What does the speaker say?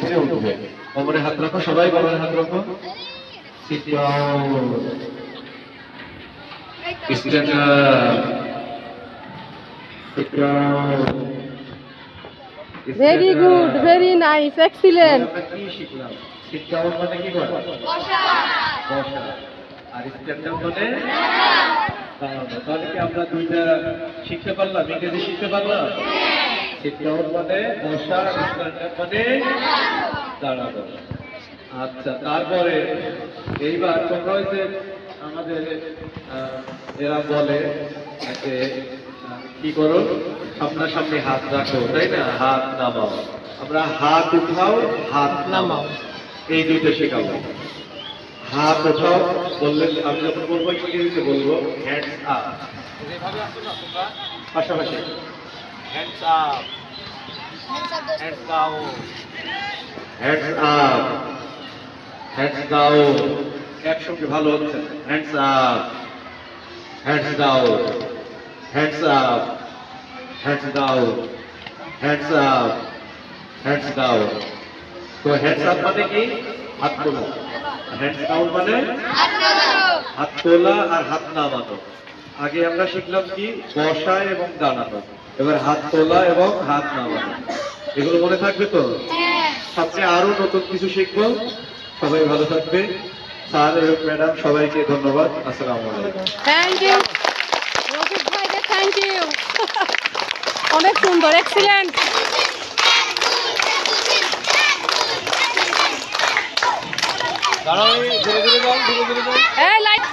ধীরে উঠবে। কোমরে হাত রাখো সবাই কোমরে হাত রাখো. Very good very nice excellent কি শিখলাম? Sit মানে কি করে বসা। আর মানে? দাঁড়ানো। তাহলে কি আমরা দুইটা শিখতে পারলাম? ইংরেজি শিখতে পারলাম? মানে মানে দাঁড়ানো আচ্ছা তারপরে এইবার তোমরা যে আমাদের এরা বলে যে কি করো? সামনাসামনি হাত রাখো তাই না? হাত নামাও। আমরা হাত উঠাও হাত নামাও। এই দুইটা শেখাবো হাত উঠাও বললে আমি যখন বলব ইংরেজিতে বলব হ্যান্ডস আপ পাশাপাশি। Hands up hands down hands up hands down একসঙ্গে ভালো হচ্ছে hands up hands down hands up hands down hands up hands down তো হ্যান্ডস আপ মানে কি? হাত তোলা। হ্যান্ডস ডাউন মানে? হাত তোলা আর হাত নামানো। আগে আমরা শিখলাম কি? বসা এবং দাঁড়ানো। এবার হাত তোলা এবং হাত নামানো এগুলো মনে থাকবে তো? সাথে আরও নতুন কিছু শিখব। সবাই ভালো থাকবে। স্যার এবং ম্যাডাম সবাইকে ধন্যবাদ। আসসালামু আলাইকুম। থ্যাংক ইউ রফিক ভাইকে থ্যাংক ইউ অনেক সুন্দর এক্সিলেন্ট দাঁড়াও ধীরে ধীরে যাও ধীরে ধীরে যাও। এই লাইট